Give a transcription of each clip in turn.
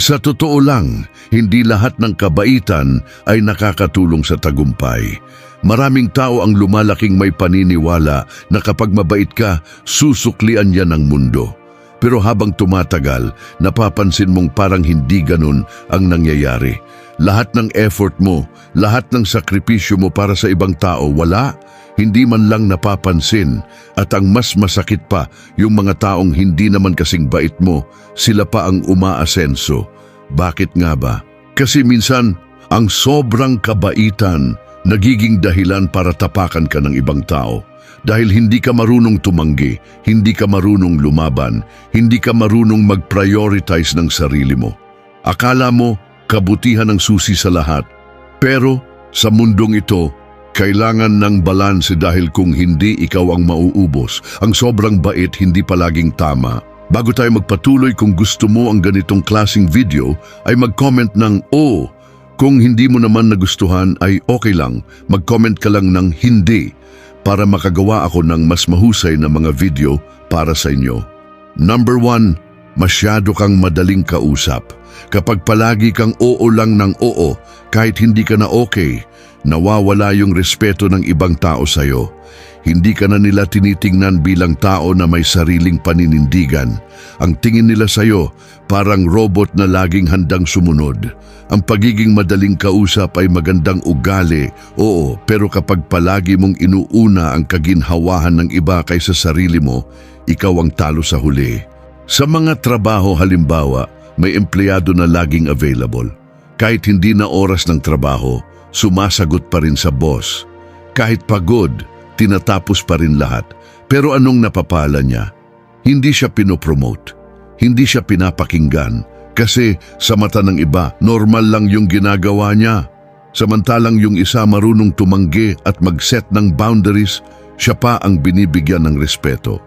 Sa totoo lang, hindi lahat ng kabaitan ay nakakatulong sa tagumpay. Maraming tao ang lumalaking may paniniwala na kapag mabait ka, susuklian yan ng mundo. Pero habang tumatagal, napapansin mong parang hindi ganun ang nangyayari. Lahat ng effort mo, lahat ng sakripisyo mo para sa ibang tao, wala. Hindi man lang napapansin. At ang mas masakit pa, yung mga taong hindi naman kasing bait mo, sila pa ang umaasenso. Bakit nga ba? Kasi minsan, ang sobrang kabaitan nagiging dahilan para tapakan ka ng ibang tao. Dahil hindi ka marunong tumanggi, hindi ka marunong lumaban, hindi ka marunong mag-prioritize ng sarili mo. Akala mo, kabutihan ang susi sa lahat. Pero sa mundong ito, kailangan ng balanse dahil kung hindi ikaw ang mauubos, ang sobrang bait hindi palaging tama. Bago tayo magpatuloy kung gusto mo ang ganitong klasing video, ay mag-comment ng O. Kung hindi mo naman nagustuhan ay okay lang, mag-comment ka lang ng hindi para makagawa ako ng mas mahusay na mga video para sa inyo. Number one, masyado kang madaling kausap. Kapag palagi kang oo lang ng oo, kahit hindi ka na okay, nawawala yung respeto ng ibang tao sa'yo. Hindi ka na nila tinitingnan bilang tao na may sariling paninindigan. Ang tingin nila sa'yo parang robot na laging handang sumunod. Ang pagiging madaling kausap ay magandang ugali, oo, pero kapag palagi mong inuuna ang kaginhawahan ng iba kaysa sarili mo, ikaw ang talo sa huli. Sa mga trabaho halimbawa, may empleyado na laging available. Kahit hindi na oras ng trabaho, sumasagot pa rin sa boss. Kahit pagod, tinatapos pa rin lahat. Pero anong napapala niya? Hindi siya pinopromote. Hindi siya pinapakinggan. Kasi sa mata ng iba, normal lang yung ginagawa niya. Samantalang yung isa marunong tumanggi at mag-set ng boundaries, siya pa ang binibigyan ng respeto.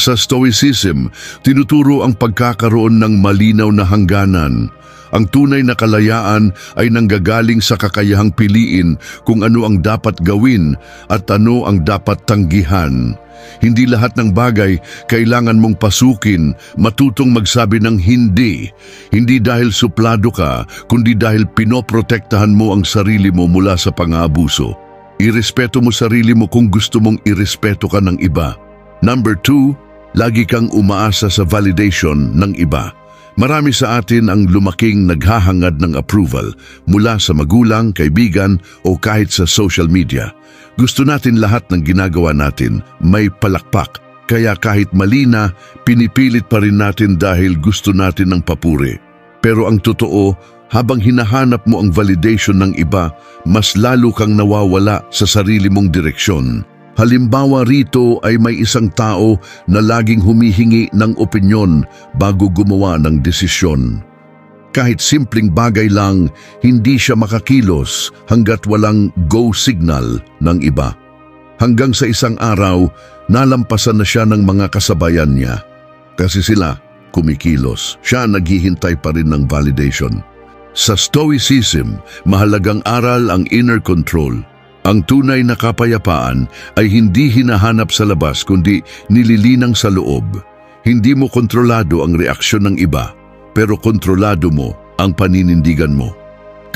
Sa Stoicism, tinuturo ang pagkakaroon ng malinaw na hangganan. Ang tunay na kalayaan ay nanggagaling sa kakayahang piliin kung ano ang dapat gawin at ano ang dapat tanggihan. Hindi lahat ng bagay kailangan mong pasukin, matutong magsabi ng hindi. Hindi dahil suplado ka, kundi dahil pinoprotektahan mo ang sarili mo mula sa pang-aabuso. Irespeto mo sarili mo kung gusto mong irespeto ka ng iba. Number two, lagi kang umaasa sa validation ng iba. Marami sa atin ang lumaking naghahangad ng approval mula sa magulang, kaibigan o kahit sa social media. Gusto natin lahat ng ginagawa natin may palakpak. Kaya kahit mali na, pinipilit pa rin natin dahil gusto natin ng papuri. Pero ang totoo, habang hinahanap mo ang validation ng iba, mas lalo kang nawawala sa sarili mong direksyon. Halimbawa rito ay may isang tao na laging humihingi ng opinyon bago gumawa ng desisyon. Kahit simpleng bagay lang, hindi siya makakilos hanggat walang go signal ng iba. Hanggang sa isang araw, nalampasan na siya ng mga kasabayan niya. Kasi sila kumikilos, siya naghihintay pa rin ng validation. Sa Stoicism, mahalagang aral ang inner control – ang tunay na kapayapaan ay hindi hinahanap sa labas kundi nililinang sa loob. Hindi mo kontrolado ang reaksyon ng iba, pero kontrolado mo ang paninindigan mo.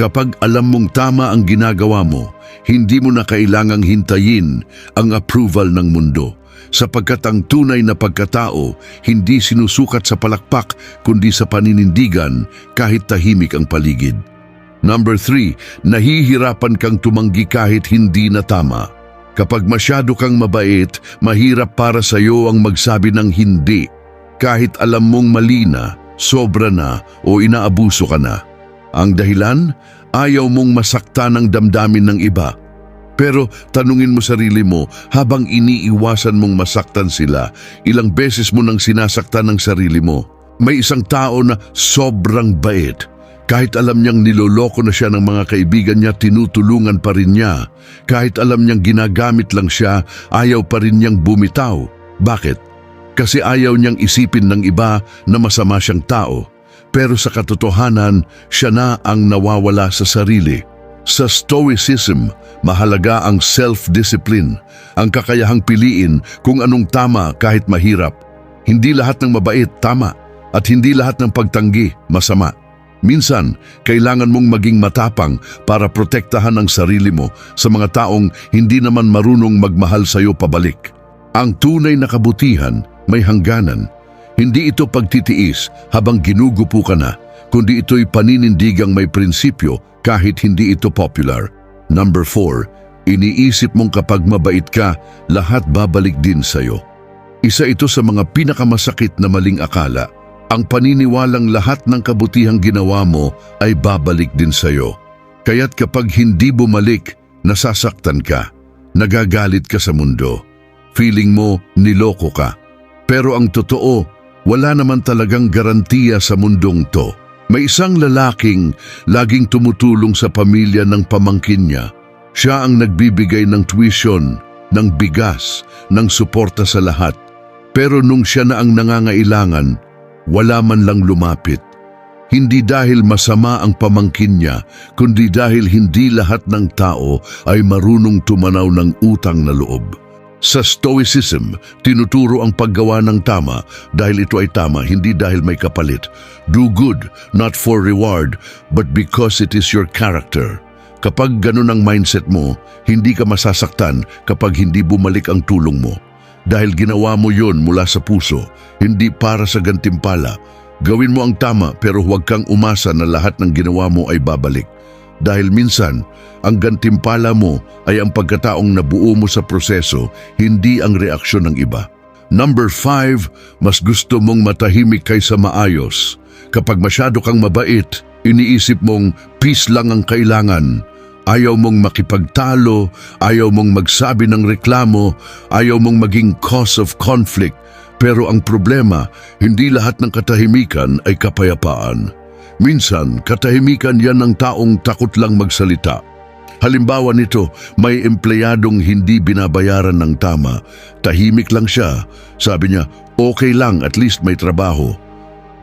Kapag alam mong tama ang ginagawa mo, hindi mo na kailangang hintayin ang approval ng mundo sapagkat ang tunay na pagkatao hindi sinusukat sa palakpak kundi sa paninindigan kahit tahimik ang paligid. Number three, nahihirapan kang tumanggi kahit hindi na tama. Kapag masyado kang mabait, mahirap para sa iyo ang magsabi ng hindi. Kahit alam mong mali na, sobra na o inaabuso ka na. Ang dahilan, ayaw mong masakta ng damdamin ng iba. Pero tanungin mo sarili mo, habang iniiwasan mong masaktan sila, ilang beses mo nang sinasaktan ng sarili mo. May isang tao na sobrang bait kahit alam niyang niloloko na siya ng mga kaibigan niya, tinutulungan pa rin niya. Kahit alam niyang ginagamit lang siya, ayaw pa rin niyang bumitaw. Bakit? Kasi ayaw niyang isipin ng iba na masama siyang tao. Pero sa katotohanan, siya na ang nawawala sa sarili. Sa Stoicism, mahalaga ang self-discipline, ang kakayahang piliin kung anong tama kahit mahirap. Hindi lahat ng mabait tama at hindi lahat ng pagtanggi masama. Minsan, kailangan mong maging matapang para protektahan ang sarili mo sa mga taong hindi naman marunong magmahal sa iyo pabalik. Ang tunay na kabutihan may hangganan. Hindi ito pagtitiis habang ginugupo ka na, kundi ito'y paninindigang may prinsipyo kahit hindi ito popular. Number 4, iniisip mong kapag mabait ka, lahat babalik din sa'yo. Isa ito sa mga pinakamasakit na maling akala. Ang paniniwalang lahat ng kabutihang ginawa mo ay babalik din sa'yo. Kaya't kapag hindi bumalik, nasasaktan ka. Nagagalit ka sa mundo. Feeling mo niloko ka. Pero ang totoo, wala naman talagang garantiya sa mundong to. May isang lalaking laging tumutulong sa pamilya ng pamangkin niya. Siya ang nagbibigay ng tuition, ng bigas, ng suporta sa lahat. Pero nung siya na ang nangangailangan, wala man lang lumapit. Hindi dahil masama ang pamangkin niya, kundi dahil hindi lahat ng tao ay marunong tumanaw ng utang na loob. Sa Stoicism, tinuturo ang paggawa ng tama dahil ito ay tama, hindi dahil may kapalit. Do good, not for reward, but because it is your character. Kapag ganun ang mindset mo, hindi ka masasaktan kapag hindi bumalik ang tulong mo. Dahil ginawa mo yon mula sa puso, hindi para sa gantimpala. Gawin mo ang tama pero huwag kang umasa na lahat ng ginawa mo ay babalik. Dahil minsan, ang gantimpala mo ay ang pagkataong nabuo mo sa proseso, hindi ang reaksyon ng iba. Number 5, mas gusto mong matahimik kaysa maayos. Kapag masyado kang mabait, iniisip mong peace lang ang kailangan. Ayaw mong makipagtalo, ayaw mong magsabi ng reklamo, ayaw mong maging cause of conflict. Pero ang problema, hindi lahat ng katahimikan ay kapayapaan. Minsan, katahimikan yan ng taong takot lang magsalita. Halimbawa nito, may empleyadong hindi binabayaran ng tama. Tahimik lang siya. Sabi niya, okay lang, at least may trabaho.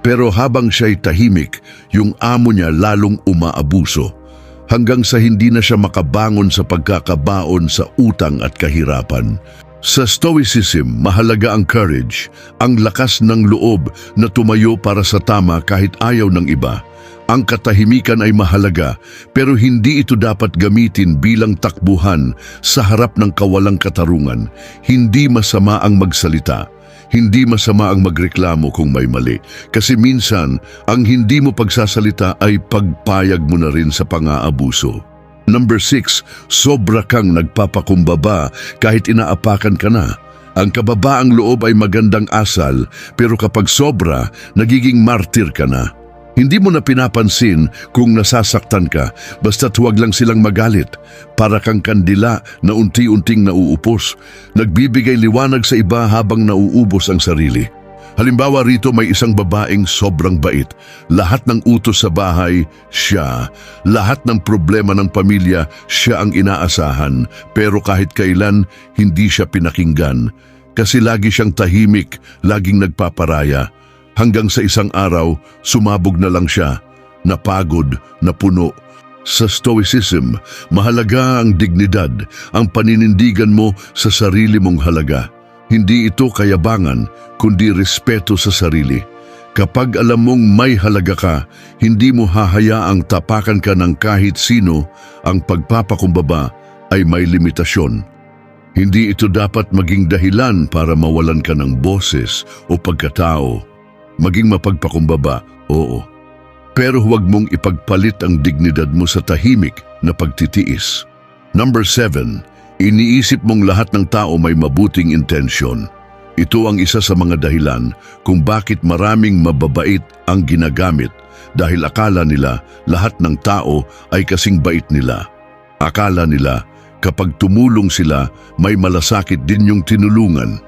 Pero habang siya'y tahimik, yung amo niya lalong umaabuso. Hanggang sa hindi na siya makabangon sa pagkakabaon sa utang at kahirapan. Sa Stoicism, mahalaga ang courage, ang lakas ng loob na tumayo para sa tama kahit ayaw ng iba. Ang katahimikan ay mahalaga pero hindi ito dapat gamitin bilang takbuhan sa harap ng kawalang katarungan. Hindi masama ang magsalita. Hindi masama ang magreklamo kung may mali. Kasi minsan, ang hindi mo pagsasalita ay pagpayag mo na rin sa pang-aabuso. Number 6, sobra kang nagpapakumbaba kahit inaapakan ka na. Ang kababaang loob ay magandang asal, pero kapag sobra, nagiging martir ka na. Hindi mo na pinapansin kung nasasaktan ka, basta't huwag lang silang magalit. Para kang kandila na unti-unting nauupos, nagbibigay liwanag sa iba habang nauubos ang sarili. Halimbawa rito may isang babaeng sobrang bait. Lahat ng utos sa bahay, siya. Lahat ng problema ng pamilya, siya ang inaasahan. Pero kahit kailan, hindi siya pinakinggan. Kasi lagi siyang tahimik, laging nagpaparaya. Hanggang sa isang araw, sumabog na lang siya. Napagod, napuno. Sa Stoicism, mahalaga ang dignidad, ang paninindigan mo sa sarili mong halaga. Hindi ito kayabangan, kundi respeto sa sarili. Kapag alam mong may halaga ka, hindi mo hahayaang tapakan ka ng kahit sino, ang pagpapakumbaba ay may limitasyon. Hindi ito dapat maging dahilan para mawalan ka ng boses o pagkatao. Maging mapagpakumbaba, oo. Pero huwag mong ipagpalit ang dignidad mo sa tahimik na pagtitiis. Number 7, iniisip mong lahat ng tao may mabuting intensyon. Ito ang isa sa mga dahilan kung bakit maraming mababait ang ginagamit dahil akala nila lahat ng tao ay kasing bait nila. Akala nila kapag tumulong sila may malasakit din yung tinulungan.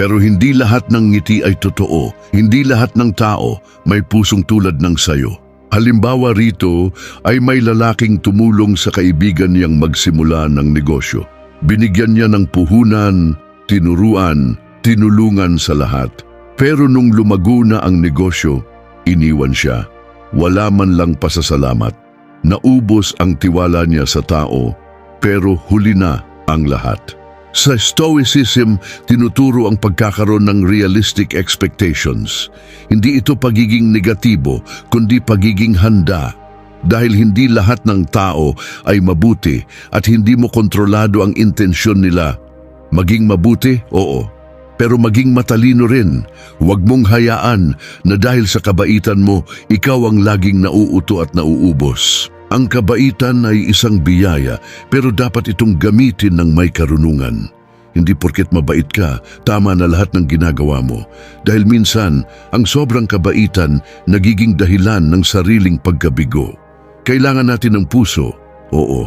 Pero hindi lahat ng ngiti ay totoo. Hindi lahat ng tao may pusong tulad ng sayo. Halimbawa rito ay may lalaking tumulong sa kaibigan niyang magsimula ng negosyo. Binigyan niya ng puhunan, tinuruan, tinulungan sa lahat. Pero nung lumago na ang negosyo, iniwan siya. Wala man lang pasasalamat. Naubos ang tiwala niya sa tao, pero huli na ang lahat. Sa Stoicism, tinuturo ang pagkakaroon ng realistic expectations. Hindi ito pagiging negatibo, kundi pagiging handa. Dahil hindi lahat ng tao ay mabuti at hindi mo kontrolado ang intensyon nila. Maging mabuti, oo. Pero maging matalino rin. Huwag mong hayaan na dahil sa kabaitan mo, ikaw ang laging nauuto at nauubos. Ang kabaitan ay isang biyaya pero dapat itong gamitin ng may karunungan. Hindi porket mabait ka, tama na lahat ng ginagawa mo. Dahil minsan, ang sobrang kabaitan nagiging dahilan ng sariling pagkabigo. Kailangan natin ng puso, oo.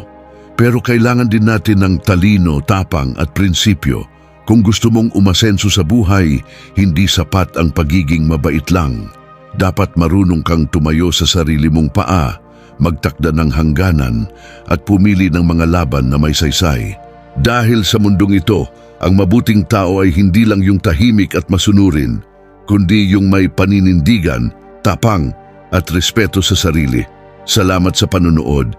Pero kailangan din natin ng talino, tapang at prinsipyo. Kung gusto mong umasenso sa buhay, hindi sapat ang pagiging mabait lang. Dapat marunong kang tumayo sa sarili mong paa, magtakda ng hangganan at pumili ng mga laban na may saysay. Dahil sa mundong ito, ang mabuting tao ay hindi lang yung tahimik at masunurin, kundi yung may paninindigan, tapang at respeto sa sarili. Salamat sa panonood.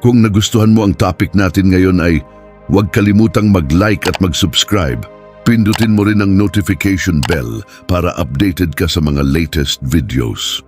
Kung nagustuhan mo ang topic natin ngayon ay huwag kalimutang mag-like at mag-subscribe. Pindutin mo rin ang notification bell para updated ka sa mga latest videos.